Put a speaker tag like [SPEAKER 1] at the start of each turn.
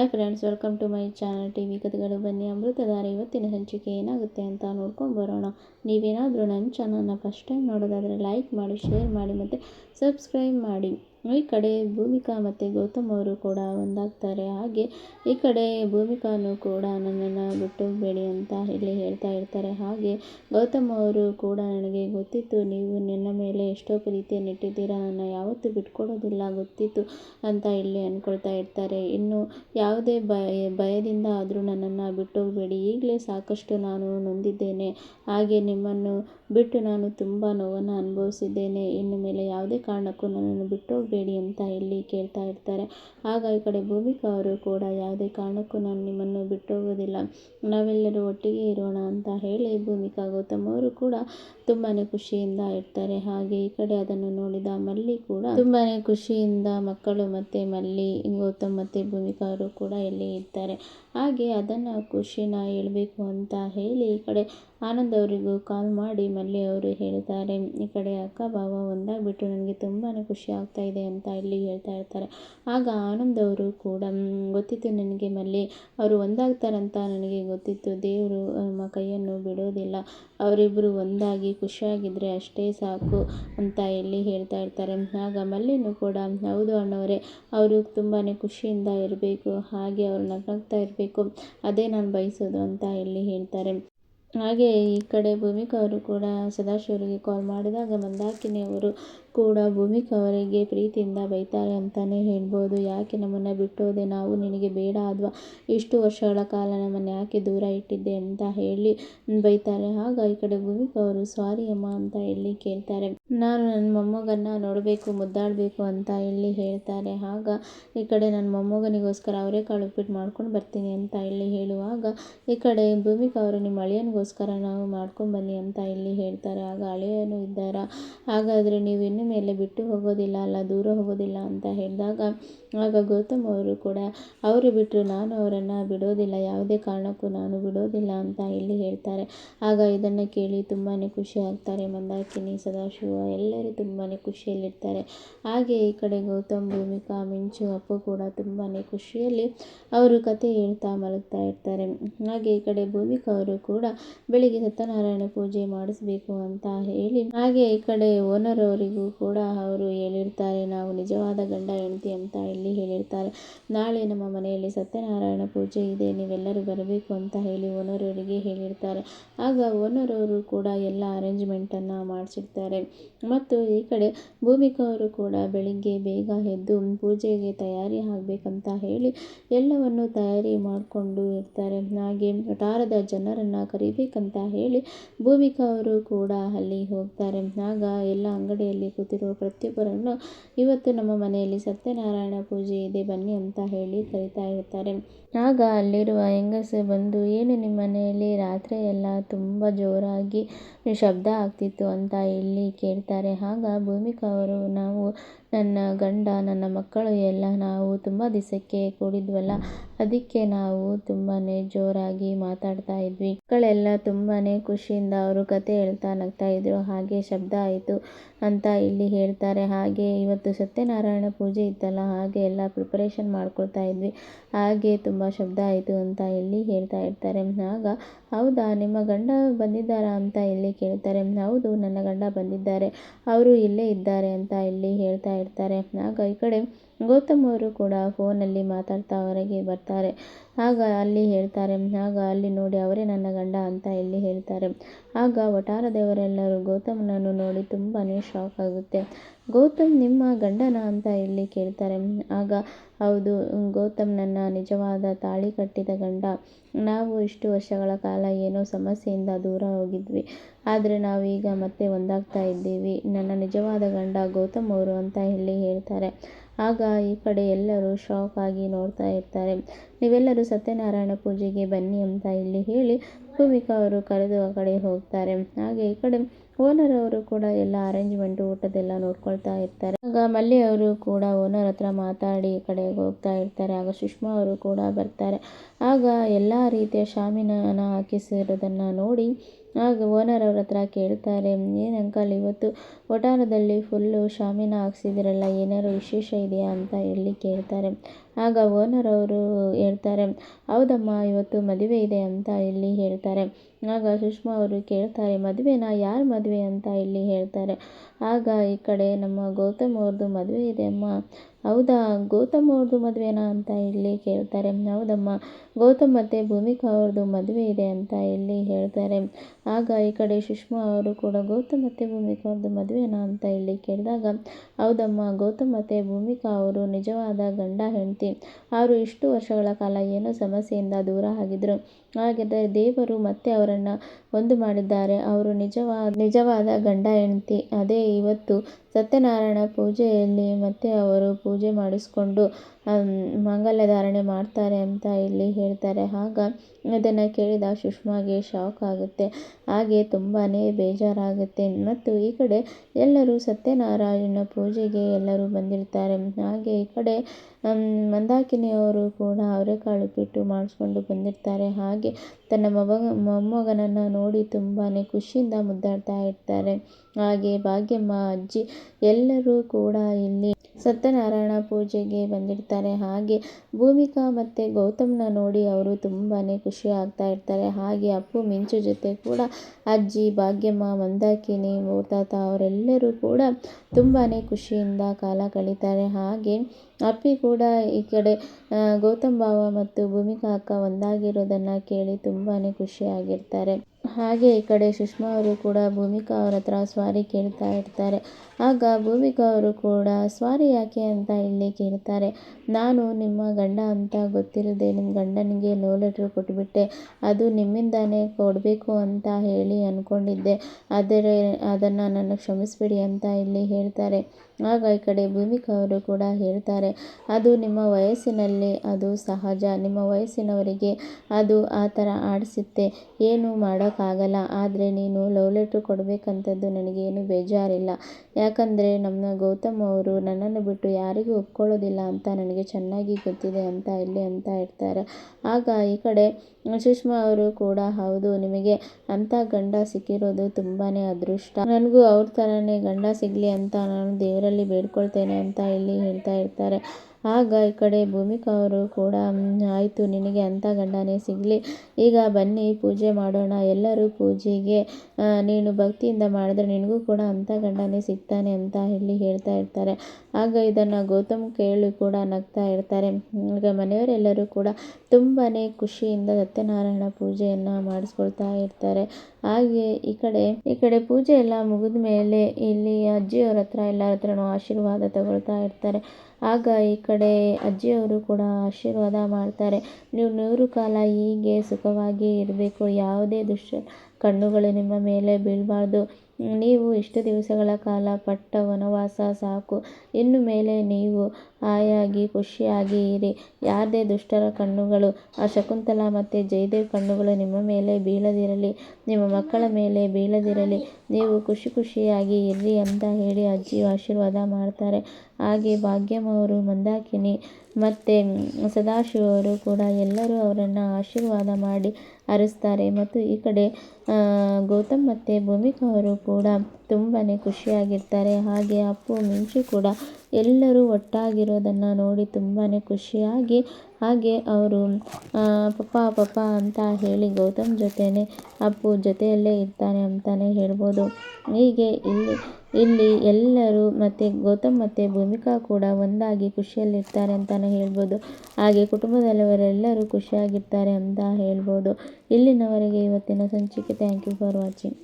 [SPEAKER 1] Hi friends, welcome to my channel T V ಕಥೆಗಳು. ಬನ್ನಿ, ಅಮೃತಧಾರೆ ಇವತ್ತಿನ ಸಂಚಿಕೆ ಏನಾಗುತ್ತೆ ಅಂತ ನೋಡ್ಕೊಂಡು ಬರೋಣ ನೀವೇನಾದರೂ ನನ್ನ ಚಾನಲ್ನ ಫಸ್ಟ್ ಟೈಮ್ ನೋಡೋದಾದರೆ ಲೈಕ್ ಮಾಡಿ ಶೇರ್ ಮಾಡಿ ಮತ್ತು ಸಬ್ಸ್ಕ್ರೈಬ್ ಮಾಡಿ. ಈ ಕಡೆ ಭೂಮಿಕಾ ಮತ್ತು ಗೌತಮ್ ಅವರು ಕೂಡ ಒಂದಾಗ್ತಾರೆ. ಹಾಗೆ ಈ ಕಡೆ ಭೂಮಿಕಾನು ಕೂಡ ನನ್ನನ್ನು ಬಿಟ್ಟೋಗಬೇಡಿ ಅಂತ ಇಲ್ಲಿ ಹೇಳ್ತಾ ಇರ್ತಾರೆ. ಹಾಗೆ ಗೌತಮ್ ಅವರು ಕೂಡ ನನಗೆ ಗೊತ್ತಿತ್ತು, ನೀವು ನನ್ನ ಮೇಲೆ ಎಷ್ಟೋ ಪ್ರೀತಿಯನ್ನು ಇಟ್ಟಿದ್ದೀರಾ, ನನ್ನ ಯಾವತ್ತೂ ಬಿಟ್ಕೊಡೋದಿಲ್ಲ, ಗೊತ್ತಿತ್ತು ಅಂತ ಇಲ್ಲಿ ಅಂದ್ಕೊಳ್ತಾ ಇರ್ತಾರೆ. ಇನ್ನು ಯಾವುದೇ ಭಯ, ಭಯದಿಂದ ಆದರೂ ನನ್ನನ್ನು ಬಿಟ್ಟೋಗಬೇಡಿ ಈಗಲೇ ಸಾಕಷ್ಟು ನಾನು ನೊಂದಿದ್ದೇನೆ. ಹಾಗೆ ನಿಮ್ಮನ್ನು ಬಿಟ್ಟು ನಾನು ತುಂಬ ನೋವನ್ನು ಅನುಭವಿಸಿದ್ದೇನೆ. ಇನ್ನು ಮೇಲೆ ಯಾವುದೇ ಕಾರಣಕ್ಕೂ ನನ್ನನ್ನು ಬಿಟ್ಟೋಗಬೇಡಿ ಅಂತ ಇಲ್ಲಿ ಕೇಳ್ತಾ ಇರ್ತಾರೆ. ಆಗ ಈ ಕಡೆ ಭೂಮಿಕಾ ಅವರು ಕೂಡ ಯಾವುದೇ ಕಾರಣಕ್ಕೂ ನಾನು ನಿಮ್ಮನ್ನು ಬಿಟ್ಟೋಗೋದಿಲ್ಲ. ನಾವೆಲ್ಲರೂ ಒಟ್ಟಿಗೆ ಇರೋಣ ಅಂತ ಹೇಳಿ ಭೂಮಿಕಾ ಗೌತಮ್ ಅವರು ಕೂಡ ತುಂಬಾ ಖುಷಿಯಿಂದ ಇರ್ತಾರೆ. ಹಾಗೆ ಈ ಕಡೆ ಅದನ್ನು ನೋಡಿದ ಮಲ್ಲಿ ಕೂಡ ತುಂಬಾ ಖುಷಿಯಿಂದ ಮಕ್ಕಳು ಮತ್ತು ಮಲ್ಲಿ, ಗೌತಮ್ ಮತ್ತು ಭೂಮಿಕಾ ಅವರು ಕೂಡ ಇಲ್ಲಿ ಇರ್ತಾರೆ. ಹಾಗೆ ಅದನ್ನು ಖುಷಿನ ಹೇಳಬೇಕು ಅಂತ ಹೇಳಿ ಈ ಕಡೆ ಆನಂದ್ ಅವರಿಗೂ ಕಾಲ್ ಮಾಡಿ ಮಲ್ಲಿ ಅವರು ಹೇಳ್ತಾರೆ ಈ ಕಡೆ ಅಕ್ಕ ಭಾವ ಒಂದಾಗಿಬಿಟ್ಟು ನನಗೆ ತುಂಬಾ ಖುಷಿ ಆಗ್ತಾ ಇದೆ ಅಂತ ಇಲ್ಲಿ ಹೇಳ್ತಾ ಇರ್ತಾರೆ. ಆಗ ಆನಂದ್ ಅವರು ಕೂಡ ಗೊತ್ತಿತ್ತು ನನಗೆ ಮಲ್ಲಿ, ಅವರು ಒಂದಾಗ್ತಾರಂತ ನನಗೆ ಗೊತ್ತಿತ್ತು, ದೇವರು, ನಮ್ಮ ಕೈಯನ್ನು ಬಿಡೋದಿಲ್ಲ ಅವರಿಬ್ಬರು ಒಂದಾಗಿ ಖುಷಿಯಾಗಿದ್ದರೆ ಅಷ್ಟೇ ಸಾಕು ಅಂತ ಇಲ್ಲಿ ಹೇಳ್ತಾ ಇರ್ತಾರೆ. ಆಗ ಮಲ್ಲಿನೂ ಕೂಡ, ಹೌದು ಅಣ್ಣವರೇ, ಅವರು ತುಂಬಾ ಖುಷಿಯಿಂದ ಇರಬೇಕು, ಹಾಗೆ ಅವ್ರು ನಗ್ನಗ್ತಾ ಇರಬೇಕು, ಅದೇ ನಾನು ಬಯಸೋದು ಅಂತ ಇಲ್ಲಿ ಹೇಳ್ತಾರೆ. ಹಾಗೆ ಈ ಕಡೆ ಭೂಮಿಕಾ ಅವರು ಕೂಡ ಸದಾಶಿವರಿಗೆ ಕಾಲ್ ಮಾಡಿದಾಗ ಮಂದಾಕಿನಿ ಅವರು ಕೂಡ ಭೂಮಿಕಾ ಅವರಿಗೆ ಪ್ರೀತಿಯಿಂದ ಬೈತಾರೆ ಅಂತಲೇ ಹೇಳ್ಬೋದು. ಯಾಕೆ ನಮ್ಮನ್ನು ಬಿಟ್ಟೋದೆ? ನಾವು ನಿನಗೆ ಬೇಡ ಅಥವಾ ಇಷ್ಟು ವರ್ಷಗಳ ಕಾಲ ನಮ್ಮನ್ನು ಯಾಕೆ ದೂರ ಇಟ್ಟಿದ್ದೆ ಅಂತ ಹೇಳಿ ಬೈತಾರೆ. ಆಗ ಈ ಕಡೆ ಭೂಮಿಕಾ ಅವರು ಸಾರಿ ಅಮ್ಮ ಅಂತ ಹೇಳಿ ಕೇಳ್ತಾರೆ. ನಾನು ನನ್ನ ಮೊಮ್ಮಗನ್ನ ನೋಡಬೇಕು, ಮುದ್ದಾಡಬೇಕು ಅಂತ ಹೇಳಿ ಹೇಳ್ತಾರೆ. ಆಗ ಈ ಕಡೆ ನನ್ನ ಮೊಮ್ಮಗನಿಗೋಸ್ಕರ ಅವರೇ ಕಾಳು ಉಪ್ಪಿಟ್ಟು ಮಾಡ್ಕೊಂಡು ಬರ್ತೀನಿ ಅಂತ ಹೇಳಿ ಹೇಳುವಾಗ ಈ ಕಡೆ ಭೂಮಿಕಾ ಅವರು ನಿಮ್ಮ ಅಳಿಯನಿಗೋಸ್ಕರ ನಾವು ಮಾಡ್ಕೊಂಡು ಬನ್ನಿ ಅಂತ ಇಲ್ಲಿ ಹೇಳ್ತಾರೆ. ಆಗ ಅಳಿಯನು ಇದ್ದಾರಾ? ಹಾಗಾದರೆ ನೀವು ಇನ್ನು ಮೇಲೆ ಬಿಟ್ಟು ಹೋಗೋದಿಲ್ಲ, ಅಲ್ಲ ದೂರ ಹೋಗೋದಿಲ್ಲ ಅಂತ ಹೇಳಿದಾಗ ಆಗ ಗೌತಮ್ ಅವರು ಕೂಡ, ಅವರು ಬಿಟ್ಟರು ನಾನು ಅವರನ್ನು ಬಿಡೋದಿಲ್ಲ, ಯಾವುದೇ ಕಾರಣಕ್ಕೂ ನಾನು ಬಿಡೋದಿಲ್ಲ ಅಂತ ಇಲ್ಲಿ ಹೇಳ್ತಾರೆ. ಆಗ ಇದನ್ನು ಕೇಳಿ ತುಂಬಾ ಖುಷಿ ಆಗ್ತಾರೆ ಮಂದಾಕಿನಿ, ಸದಾಶಿವ, ಎಲ್ಲರೂ ತುಂಬಾ ಖುಷಿಯಲ್ಲಿರ್ತಾರೆ. ಹಾಗೆ ಈ ಕಡೆ ಗೌತಮ್, ಭೂಮಿಕಾ, ಮಿಂಚು, ಅಪ್ಪು ಕೂಡ ತುಂಬಾ ಖುಷಿಯಲ್ಲಿ ಅವರು ಕತೆ ಹೇಳ್ತಾ ಮಲಗ್ತಾ ಇರ್ತಾರೆ. ಹಾಗೆ ಈ ಕಡೆ ಭೂಮಿಕಾ ಅವರು ಕೂಡ ಬೆಳಿಗ್ಗೆ ಸತ್ಯನಾರಾಯಣ ಪೂಜೆ ಮಾಡಿಸ್ಬೇಕು ಅಂತ ಹೇಳಿ, ಹಾಗೆ ಈ ಕಡೆ ಓನರ್ ಅವರಿಗೂ ಕೂಡ ಅವರು ಹೇಳಿರ್ತಾರೆ, ನಾವು ನಿಜವಾದ ಗಂಡ, ಹೆಂಡತಿ ಅಂತ ಇಲ್ಲಿ ಹೇಳಿರ್ತಾರೆ. ನಾಳೆ ನಮ್ಮ ಮನೆಯಲ್ಲಿ ಸತ್ಯನಾರಾಯಣ ಪೂಜೆ ಇದೆ, ನೀವೆಲ್ಲರೂ ಬರಬೇಕು ಅಂತ ಹೇಳಿ ಓನರ್ ಅವರಿಗೆ ಹೇಳಿರ್ತಾರೆ. ಆಗ ಓನರ್ ಅವರು ಕೂಡ ಎಲ್ಲ ಅರೇಂಜ್ಮೆಂಟನ್ನು ಮಾಡಿಸಿರ್ತಾರೆ. ಮತ್ತು ಈ ಕಡೆ ಭೂಮಿಕಾ ಅವರು ಕೂಡ ಬೆಳಿಗ್ಗೆ ಬೇಗ ಎದ್ದು ಪೂಜೆಗೆ ತಯಾರಿ ಆಗಬೇಕಂತ ಹೇಳಿ ಎಲ್ಲವನ್ನು ತಯಾರಿ ಮಾಡಿಕೊಂಡು ಇರ್ತಾರೆ. ಹಾಗೆ ವಠಾರದ ಜನರನ್ನು ಕರಿಬೇಕಂತ ಹೇಳಿ ಭೂಮಿಕಾ ಅವರು ಕೂಡ ಅಲ್ಲಿ ಹೋಗ್ತಾರೆ. ಆಗ ಎಲ್ಲ ಅಂಗಡಿಯಲ್ಲಿ ಕೂತಿರುವ ಪ್ರತಿಯೊಬ್ಬರನ್ನು ಇವತ್ತು ನಮ್ಮ ಮನೆಯಲ್ಲಿ ಸತ್ಯನಾರಾಯಣ ಪೂಜೆ ಇದೆ ಬನ್ನಿ ಅಂತ ಹೇಳಿ ಕರಿತಾ ಇರ್ತಾರೆ ಆಗ ಅಲ್ಲಿರುವ ಹೆಂಗಸು ಬಂದು, ಏನು ನಿಮ್ಮ ಮನೆಯಲ್ಲಿ? ರಾತ್ರಿ ಎಲ್ಲ ತುಂಬ ಜೋರಾಗಿ ಶಬ್ದ ಆಗ್ತಿತ್ತು ಅಂತ ಇಲ್ಲಿ ಕೇಳ್ತಾರೆ. ಆಗ ಭೂಮಿಕಾ ಅವರು, ನಾವು, ನನ್ನ ಗಂಡ, ನನ್ನ ಮಕ್ಕಳು ಎಲ್ಲ ನಾವು ತುಂಬ ದಿವಸಕ್ಕೆ ಕೂಡಿದ್ವಲ್ಲ, ಅದಕ್ಕೆ ನಾವು ತುಂಬಾ ಜೋರಾಗಿ ಮಾತಾಡ್ತಾ ಇದ್ವಿ. ಮಕ್ಕಳೆಲ್ಲ ತುಂಬಾ ಖುಷಿಯಿಂದ ಅವರು ಕತೆ ಹೇಳ್ತಾ ನಗ್ತಾ ಇದ್ರು. ಹಾಗೆ ಶಬ್ದ ಆಯಿತು ಅಂತ ಇಲ್ಲಿ ಹೇಳ್ತಾರೆ. ಹಾಗೆ ಇವತ್ತು ಸತ್ಯನಾರಾಯಣ ಪೂಜೆ ಇತ್ತಲ್ಲ, ಹಾಗೆ ಎಲ್ಲ ಪ್ರಿಪರೇಷನ್ ಮಾಡ್ಕೊಳ್ತಾ ಇದ್ವಿ. ಹಾಗೆ ತುಂಬ ಶಬ್ದ ಆಯಿತು ಅಂತ ಇಲ್ಲಿ ಹೇಳ್ತಾ ಇರ್ತಾರೆ. ಆಗ ಹೌದಾ, ನಿಮ್ಮ ಗಂಡ ಬಂದಿದ್ದಾರಾ ಅಂತ ಇಲ್ಲಿ ಕೇಳ್ತಾರೆ. ಹೌದು, ನನ್ನ ಗಂಡ ಬಂದಿದ್ದಾರೆ. ಅವರು ಇಲ್ಲೇ ಇದ್ದಾರೆ ಅಂತ ಇಲ್ಲಿ ಹೇಳ್ತಾ ಇರ್ತಾರೆ. ಆಗ ಈ ಕಡೆ ಗೌತಮ್ ಅವರು ಕೂಡ ಫೋನಲ್ಲಿ ಮಾತಾಡ್ತಾ ಹೊರಗೆ ಬರ್ತಾರೆ. ಆಗ ಅಲ್ಲಿ ಹೇಳ್ತಾರೆ, ಆಗ ಅಲ್ಲಿ ನೋಡಿ ಅವರೇ ನನ್ನ ಗಂಡ ಅಂತ ಇಲ್ಲಿ ಹೇಳ್ತಾರೆ. ಆಗ ವಠಾರದವರೆಲ್ಲರೂ ಗೌತಮ್ನನ್ನು ನೋಡಿ ತುಂಬಾ ಶಾಕ್ ಆಗುತ್ತೆ. ಗೌತಮ್ ನಿಮ್ಮ ಗಂಡನ ಅಂತ ಇಲ್ಲಿ ಕೇಳ್ತಾರೆ. ಆಗ ಹೌದು ಗೌತಮ್ ನನ್ನ ನಿಜವಾದ ತಾಳಿ ಕಟ್ಟಿದ ಗಂಡ. ನಾವು ಇಷ್ಟು ವರ್ಷಗಳ ಕಾಲ ಏನೋ ಸಮಸ್ಯೆಯಿಂದ ದೂರ ಹೋಗಿದ್ವಿ. ಆದರೆ ನಾವೀಗ ಮತ್ತೆ ಒಂದಾಗ್ತಾ ಇದ್ದೀವಿ. ನನ್ನ ನಿಜವಾದ ಗಂಡ ಗೌತಮ್ ಅವರು ಅಂತ ಇಲ್ಲಿ ಹೇಳ್ತಾರೆ. ಆಗ ಈ ಕಡೆ ಎಲ್ಲರೂ ಶಾಕ್ ಆಗಿ ನೋಡ್ತಾ ಇರ್ತಾರೆ. ನೀವೆಲ್ಲರೂ ಸತ್ಯನಾರಾಯಣ ಪೂಜೆಗೆ ಬನ್ನಿ ಅಂತ ಇಲ್ಲಿ ಹೇಳಿ ಭೂಮಿಕಾ ಅವರು ಕರೆದು ಆ ಕಡೆ ಹೋಗ್ತಾರೆ. ಹಾಗೆ ಈ ಕಡೆ ಓನರ್ ಅವರು ಕೂಡ ಎಲ್ಲ ಅರೇಂಜ್ಮೆಂಟ್ ಊಟದೆಲ್ಲ ನೋಡ್ಕೊಳ್ತಾ ಇರ್ತಾರೆ. ಆಗ ಮಲ್ಲಿ ಅವರು ಕೂಡ ಓನರ್ ಹತ್ರ ಮಾತಾಡಿ ಈ ಕಡೆ ಹೋಗ್ತಾ ಇರ್ತಾರೆ. ಆಗ ಸುಷ್ಮಾ ಅವರು ಕೂಡ ಬರ್ತಾರೆ. ಆಗ ಎಲ್ಲ ರೀತಿಯ ಶಾಮಿನ ಹಾಕಿಸಿರೋದನ್ನು ನೋಡಿ ಆಗ ಓನರ್ ಅವ್ರ ಹತ್ರ ಕೇಳ್ತಾರೆ, ಏನು ಅಂಕಲ್ ಇವತ್ತು ವಠಾರದಲ್ಲಿ ಫುಲ್ಲು ಶಾಮಿಯಾನ ಹಾಕ್ಸಿದ್ದೀರಲ್ಲ ಏನಾದ್ರು ವಿಶೇಷ ಇದೆಯಾ ಅಂತ ಹೇಳಿ ಕೇಳ್ತಾರೆ. ಆಗ ಓನರ್ ಅವರು ಹೇಳ್ತಾರೆ, ಹೌದಮ್ಮ, ಇವತ್ತು ಮದುವೆ ಇದೆ ಅಂತ ಇಲ್ಲಿ ಹೇಳ್ತಾರೆ. ಆಗ ಸುಷ್ಮಾ ಅವರು ಕೇಳ್ತಾರೆ ಮದುವೆನಾ ಯಾರ ಮದುವೆ ಅಂತ ಇಲ್ಲಿ ಹೇಳ್ತಾರೆ? ಆಗ ಈ ಕಡೆ ನಮ್ಮ ಗೌತಮ್ ಅವ್ರದ್ದು ಮದುವೆ ಇದೆ ಅಮ್ಮ. ಹೌದಾ, ಗೌತಮ್ ಅವ್ರದ್ದು ಮದುವೆನಾ ಅಂತ ಇಲ್ಲಿ ಕೇಳ್ತಾರೆ. ಹೌದಮ್ಮ, ಗೌತಮ್ ಮತ್ತು ಭೂಮಿಕಾ ಅವ್ರದ್ದು ಮದುವೆ ಇದೆ ಅಂತ ಇಲ್ಲಿ ಹೇಳ್ತಾರೆ. ಆಗ ಈ ಕಡೆ ಸುಷ್ಮಾ ಅವರು ಕೂಡ, ಗೌತಮ್ ಮತ್ತು ಭೂಮಿಕಾ ಅವ್ರದ್ದು ಮದುವೆನಾ ಅಂತ ಇಲ್ಲಿ ಕೇಳಿದಾಗ, ಹೌದಮ್ಮ, ಗೌತಮ್ ಮತ್ತು ಭೂಮಿಕಾ ಅವರು ನಿಜವಾದ ಗಂಡ, ಹೆಂಡತಿ. ಅವರು ಇಷ್ಟು ವರ್ಷಗಳ ಕಾಲ ಏನೋ ಸಮಸ್ಯೆಯಿಂದ ದೂರ ಆಗಿದ್ದರು ಹಾಗಿದ್ದರೆ ದೇವರು ಮತ್ತೆ ಅವರನ್ನು ಒಂದು ಮಾಡಿದ್ದಾರೆ. ಅವರು ನಿಜವಾದ ನಿಜವಾದ ಗಂಡ ಹೆಂಡತಿ. ಅದೇ ಇವತ್ತು ಸತ್ಯನಾರಾಯಣ ಪೂಜೆಯಲ್ಲಿ ಮತ್ತೆ ಅವರು ಪೂಜೆ ಮಾಡಿಸಿಕೊಂಡು ಮಾಂಗಲ್ಯ ಧಾರಣೆ ಮಾಡ್ತಾರೆ ಅಂತ ಇಲ್ಲಿ ಹೇಳ್ತಾರೆ. ಆಗ ಅದನ್ನು ಕೇಳಿದ ಸುಷ್ಮಾಗೆ ಶಾಕ್ ಆಗುತ್ತೆ. ಹಾಗೆ ತುಂಬಾ ಬೇಜಾರಾಗುತ್ತೆ. ಮತ್ತು ಈ ಕಡೆ ಎಲ್ಲರೂ ಸತ್ಯನಾರಾಯಣ ಪೂಜೆಗೆ ಎಲ್ಲರೂ ಬಂದಿರ್ತಾರೆ. ಹಾಗೆ ಈ ಕಡೆ ಮಂದಾಕಿನಿಯವರು ಕೂಡ ಅವರೆಕಾಳು ಬಿಟ್ಟು ಮಾಡಿಸ್ಕೊಂಡು ಬಂದಿರ್ತಾರೆ. ಹಾಗೆ ತನ್ನ ಮೊಮ್ಮಗ ಮೊಮ್ಮಗನನ್ನು ನೋಡಿ ತುಂಬಾ ಖುಷಿಯಿಂದ ಮುದ್ದಾಡ್ತಾ ಇರ್ತಾರೆ. ಹಾಗೆ ಭಾಗ್ಯಮ್ಮ ಅಜ್ಜಿ ಎಲ್ಲರೂ ಕೂಡ ಇಲ್ಲಿ ಸತ್ಯನಾರಾಯಣ ಪೂಜೆಗೆ ಬಂದಿರ್ತಾರೆ. ಹಾಗೆ ಭೂಮಿಕಾ ಮತ್ತು ಗೌತಮ್ನ ನೋಡಿ ಅವರು ತುಂಬಾ ಖುಷಿ ಆಗ್ತಾ ಇರ್ತಾರೆ. ಹಾಗೆ ಅಪ್ಪು ಮಿಂಚು ಜೊತೆ ಕೂಡ ಅಜ್ಜಿ, ಭಾಗ್ಯಮ್ಮ, ಮಂದಾಕಿನಿ, ಮೂರ್ತಾತ ಅವರೆಲ್ಲರೂ ಕೂಡ ತುಂಬಾ ಖುಷಿಯಿಂದ ಕಾಲ ಕಳೀತಾರೆ. ಹಾಗೆ ಅಪ್ಪಿ ಕೂಡ ಈ ಕಡೆ ಗೌತಮ್ ಭಾವ ಮತ್ತು ಭೂಮಿಕಾ ಅಕ್ಕ ಒಂದಾಗಿರೋದನ್ನು ಕೇಳಿ ತುಂಬಾ ಖುಷಿಯಾಗಿರ್ತಾರೆ. ಹಾಗೆ ಈ ಕಡೆ ಸುಷ್ಮಾ ಅವರು ಕೂಡ ಭೂಮಿಕಾ ಅವ್ರ ಹತ್ರ ಸ್ವಾರಿ ಕೇಳ್ತಾ ಇರ್ತಾರೆ. ಆಗ ಭೂಮಿಕಾ ಅವರು ಕೂಡ, ಸ್ವಾರಿ ಯಾಕೆ ಅಂತ ಇಲ್ಲಿ ಕೇಳ್ತಾರೆ. ನಾನು ನಿಮ್ಮ ಗಂಡ ಅಂತ ಗೊತ್ತಿರದೆ ನಿಮ್ಮ ಗಂಡನಿಗೆ ಲೋ ಲೆಟ್ರ್ ಕೊಟ್ಬಿಟ್ಟೆ. ಅದು ನಿಮ್ಮಿಂದಾನೇ ಕೊಡಬೇಕು ಅಂತ ಹೇಳಿ ಅಂದ್ಕೊಂಡಿದ್ದೆ ಆದರೆ ಅದನ್ನು ನನ್ನ ಕ್ಷಮಿಸಿಬಿಡಿ ಅಂತ ಇಲ್ಲಿ ಹೇಳ್ತಾರೆ. ಆಗ ಈ ಕಡೆ ಭೂಮಿಕಾ ಅವರು ಕೂಡ ಹೇಳ್ತಾರೆ, ಅದು ನಿಮ್ಮ ವಯಸ್ಸಿನಲ್ಲಿ ಅದು ಸಹಜ, ನಿಮ್ಮ ವಯಸ್ಸಿನವರಿಗೆ ಅದು ಆ ಥರ ಆಡಿಸುತ್ತೆ. ಏನೂ ಮಾಡೋಕ್ಕಾಗಲ್ಲ. ಆದರೆ ನೀನು ಲವ್ ಲೆಟ್ರ್ ಕೊಡಬೇಕಂತದ್ದು ನನಗೇನು ಬೇಜಾರಿಲ್ಲ. ಯಾಕಂದರೆ ನಮ್ಮ ಗೌತಮ್ ಅವರು ನನ್ನನ್ನು ಬಿಟ್ಟು ಯಾರಿಗೂ ಒಪ್ಕೊಳ್ಳೋದಿಲ್ಲ ಅಂತ ನನಗೆ ಚೆನ್ನಾಗಿ ಗೊತ್ತಿದೆ ಅಂತ ಇಲ್ಲಿ ಅಂತ ಇರ್ತಾರೆ. ಆಗ ಈ ಕಡೆ ಸುಷ್ಮಾ ಅವರು ಕೂಡ, ಹೌದು, ನಿಮಗೆ ಅಂಥ ಗಂಡ ಸಿಕ್ಕಿರೋದು ತುಂಬಾ ಅದೃಷ್ಟ. ನನಗೂ ಅವ್ರ ಥರನೇ ಗಂಡ ಸಿಗಲಿ ಅಂತ ನಾನು ದೇವರಲ್ಲಿ ಬೇಡ್ಕೊಳ್ತೇನೆ ಅಂತ ಇಲ್ಲಿ ಹೇಳ್ತಾ ಇರ್ತಾರೆ. ಆಗ ಈ ಕಡೆ ಭೂಮಿಕಾ ಅವರು ಕೂಡ ಆಯಿತು, ನಿನಗೆ ಅಂಥ ಗಂಡನೇ ಸಿಗಲಿ. ಈಗ ಬನ್ನಿ, ಪೂಜೆ ಮಾಡೋಣ. ಎಲ್ಲರೂ ಪೂಜೆಗೆ ನೀನು ಭಕ್ತಿಯಿಂದ ಮಾಡಿದ್ರೆ ನಿನಗೂ ಕೂಡ ಅಂಥ ಗಂಡನೇ ಸಿಗ್ತಾನೆ ಅಂತ ಹೇಳಿ ಹೇಳ್ತಾ ಇರ್ತಾರೆ. ಆಗ ಇದನ್ನು ಗೌತಮ್ ಕೇಳಿ ಕೂಡ ನಗ್ತಾ ಇರ್ತಾರೆ. ಈಗ ಮನೆಯವರೆಲ್ಲರೂ ಕೂಡ ತುಂಬಾ ಖುಷಿಯಿಂದ ಸತ್ಯನಾರಾಯಣ ಪೂಜೆಯನ್ನು ಮಾಡಿಸ್ಕೊಳ್ತಾ ಇರ್ತಾರೆ. ಹಾಗೆ ಈ ಕಡೆ ಈ ಕಡೆ ಪೂಜೆ ಎಲ್ಲ ಮುಗಿದ ಮೇಲೆ ಇಲ್ಲಿ ಅಜ್ಜಿಯವ್ರ ಹತ್ರ, ಎಲ್ಲರ ಹತ್ರನೂ ಆಶೀರ್ವಾದ ತಗೊಳ್ತಾ ಇರ್ತಾರೆ. ಆಗ ಈ ಕಡೆ ಅಜ್ಜಿಯವರು ಕೂಡ ಆಶೀರ್ವಾದ ಮಾಡ್ತಾರೆ. ನೀವು ನೂರು ಕಾಲ ಹೀಗೆ ಸುಖವಾಗಿ ಇರಬೇಕು, ಯಾವುದೇ ದುಷ್ಟ ಕಣ್ಣುಗಳು ನಿಮ್ಮ ಮೇಲೆ ಬೀಳಬಾರ್ದು. ನೀವು ಇಷ್ಟು ದಿವಸಗಳ ಕಾಲ ಪಟ್ಟ ವನವಾಸ ಸಾಕು. ಇನ್ನು ಮೇಲೆ ನೀವು ಹಾಯಾಗಿ, ಖುಷಿಯಾಗಿ ಇರಿ. ಯಾರದೇ ದುಷ್ಟರ ಕಣ್ಣುಗಳು, ಆ ಶಕುಂತಲಾ ಮತ್ತು ಜಯದೇವ್ ಕಣ್ಣುಗಳು ನಿಮ್ಮ ಮೇಲೆ ಬೀಳದಿರಲಿ. ನಿಮ್ಮ ಮಕ್ಕಳ ಮೇಲೆ ಬೀಳದಿರಲಿ. ನೀವು ಖುಷಿ ಖುಷಿಯಾಗಿ ಇರ್ರಿ ಅಂತ ಹೇಳಿ ಅಜ್ಜಿಯು ಆಶೀರ್ವಾದ ಮಾಡ್ತಾರೆ. ಹಾಗೆ ಭಾಗ್ಯಮ್ಮವರು ಮಂದಾಕಿನಿ ಮತ್ತು ಸದಾಶಿವರು ಕೂಡ ಎಲ್ಲರೂ ಅವರನ್ನು ಆಶೀರ್ವಾದ ಮಾಡಿ ಹರಿಸ್ತಾರೆ ಮತ್ತು ಈ ಕಡೆ ಗೌತಮ್ ಮತ್ತು ಭೂಮಿಕಾ ಅವರು ಕೂಡ ತುಂಬಾ ಖುಷಿಯಾಗಿರ್ತಾರೆ. ಹಾಗೆ ಅಪ್ಪು, ಮಿಂಚು ಕೂಡ ಎಲ್ಲರೂ ಒಟ್ಟಾಗಿರೋದನ್ನು ನೋಡಿ ತುಂಬಾ ಖುಷಿಯಾಗಿ, ಹಾಗೆ ಅವರು ಪಪ್ಪ ಪಪ್ಪ ಅಂತ ಹೇಳಿ ಗೌತಮ್ ಜೊತೆಯೇ ಅಪ್ಪು ಜೊತೆಯಲ್ಲೇ ಇರ್ತಾನೆ ಅಂತಲೇ ಹೇಳ್ಬೋದು. ಹೀಗೆ ಇಲ್ಲಿ ಇಲ್ಲಿ ಎಲ್ಲರೂ ಮತ್ತು ಗೌತಮ್ ಮತ್ತು ಭೂಮಿಕಾ ಕೂಡ ಒಂದಾಗಿ ಖುಷಿಯಲ್ಲಿರ್ತಾರೆ ಅಂತಲೇ ಹೇಳ್ಬೋದು. ಹಾಗೆ ಕುಟುಂಬದಲ್ಲಿಯವರೆಲ್ಲರೂ ಖುಷಿಯಾಗಿರ್ತಾರೆ ಅಂತ ಹೇಳ್ಬೋದು. ಇಲ್ಲಿನವರೆಗೆ ಇವತ್ತಿನ ಸಂಚಿಕೆ. Thank you for watching